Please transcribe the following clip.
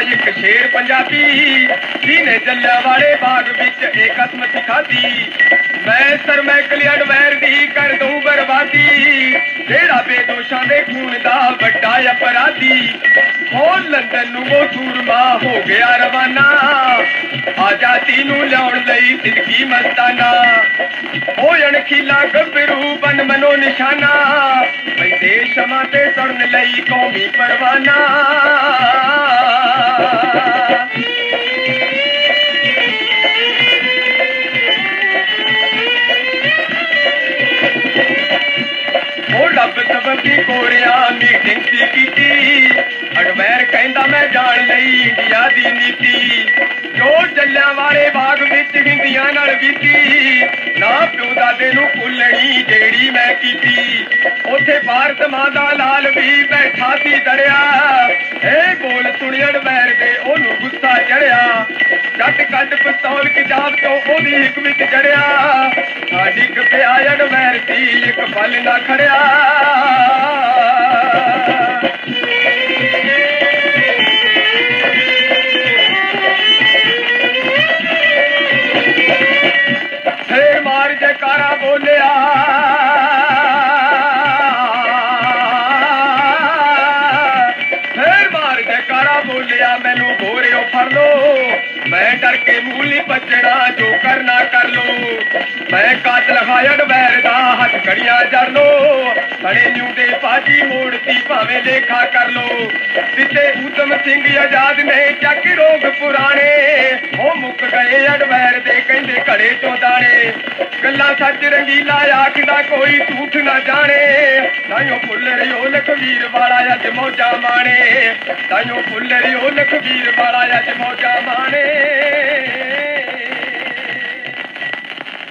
ਇੱਕ ਸ਼ੇਰ ਪੰਜਾਬੀ, ਜਿਹਨੇ ਜੱਲਿਆਂ ਵਾਲੇ ਬਾਗ ਵਿੱਚ ਇਹ ਕਸਮ ਸਿਖਾਦੀ ਮੈਂ ਸਰ ਮੈਂ ਕਲੀਅਰ ਵੈਰ ਦੀ ਕਰ ਦਊਂ ਬਰਬਾਦੀ, ਜਿਹੜਾ ਬੇਦੋਸ਼ਾਂ ਦੇ ਖੂਨ ਦਾ ਵੱਡਾ ਅਪਰਾਧੀ। ਹੋ ਲੰਡਨ ਨੂੰ ਉਹ ਸੂਰਮਾ ਹੋ ਗਿਆ ਰਵਾਨਾ। ਆਜ਼ਾਦੀ ਨੂੰ ਲਿਆਉਣ ਲਈ ਜ਼ਿੰਦਗੀ ਮਸਤਾਨਾ। ਹੋ ਅਣਖੀਲਾ ਗੱਭਰੂ ਬਨ ਮਨੋ ਨਿਸ਼ਾਨਾ। ਪੈਦੇ ਸ਼ਮਾ ਤੇ ਸੜਨ ਲਈ ਕੌਮੀ ਪਰਵਾਨਾ। ਉਹ ਰੱਬ ਸਬਬੀ ਕੋਰਿਆ ਮੀਟਿੰਗ ਸੀ ਕੀਤੀ। ਅਡਵੈਰ ਕਹਿੰਦਾ ਮੈਂ ਜਾਣ ਲਈ ਇੰਡੀਆ ਦੀ ਨੀਤੀ। ਜੋ ਜੱਲਿਆਂ ਵਾਲੇ ਬਾਗ ਵਿੱਚ ਹਿੰਦੀਆਂ ਨਾਲ ਬੀਤੀ। ਨਾ ਪਿਓ ਦਾਦੇ ਨੂੰ ਭੁੱਲਣੀ ਜਿਹੜੀ ਮੈਂ ਕੀਤੀ। ਉੱਥੇ ਭਾਰਤ ਮਾਂ ਦਾ ਲਾਲ ਵੀ ਬੈਠਾ ਸੀ ਦਰਿਆ। ਇਹ ਬੋਲ ਸੁਣੀ ਅਡਵੈਰ ਦੇ ਉਹਨੂੰ ਗੁੱਸਾ ਚੜਿਆ। ਜੱਟ ਕੱਢ ਪਿਸਤੌਲ ਕਿਜਾਬ ਤੋਂ ਉਹਦੀ ਹਿੱਕ ਵਿੱਚ ਜੜਿਆ ਅਡਵੈਰ ਸੀ ਇੱਕ ਪਲ ਨਾ ਖੜਿਆ। ਭੱਜਣਾ ਜੋ ਕਰਨਾ ਕਰ ਲੋ। ਮੈਂ ਕਾਤਲ ਹਾਇੜ ਵੈਰ ਦਾ ਹੱਥ ਕੜੀਆਂ ਜੜ ਲੋ ਸਣੇ ਨਿਊ ਦੇ ਬਾਜੀ ਮੋੜਤੀ ਭਾਵੇਂ ਲੇਖਾ ਕਰ ਲੋ। ਦਿੱਤੇ ਊਧਮ ਸਿੰਘ ਆਜ਼ਾਦ ਨੇ ਚੱਕ ਰੋਗ ਪੁਰਾਣੇ। ਉਹ ਮੁੱਕ ਗਏ ਅਡਵੈਰ ਦੇ ਕਹਿੰਦੇ ਘੜੇ ਚੋਂ ਦਾਣੇ। ਗੱਲਾਂ ਸੱਚ ਰੰਗੀਲਾ ਆਖਦਾ ਕੋਈ ਝੂਠ ਨਾ ਜਾਣੇ। ਤਾਈਓ ਫੁੱਲ ਉਹ ਲਖਵੀਰ ਵਾਲਾ ਅੱਜ ਮੌਜਾ ਮਾਣੇ। ਤਾਈਓ ਫੁੱਲ ਉਹ ਲਖਵੀਰ ਵਾਲਾ ਅੱਜ ਮੌਜਾ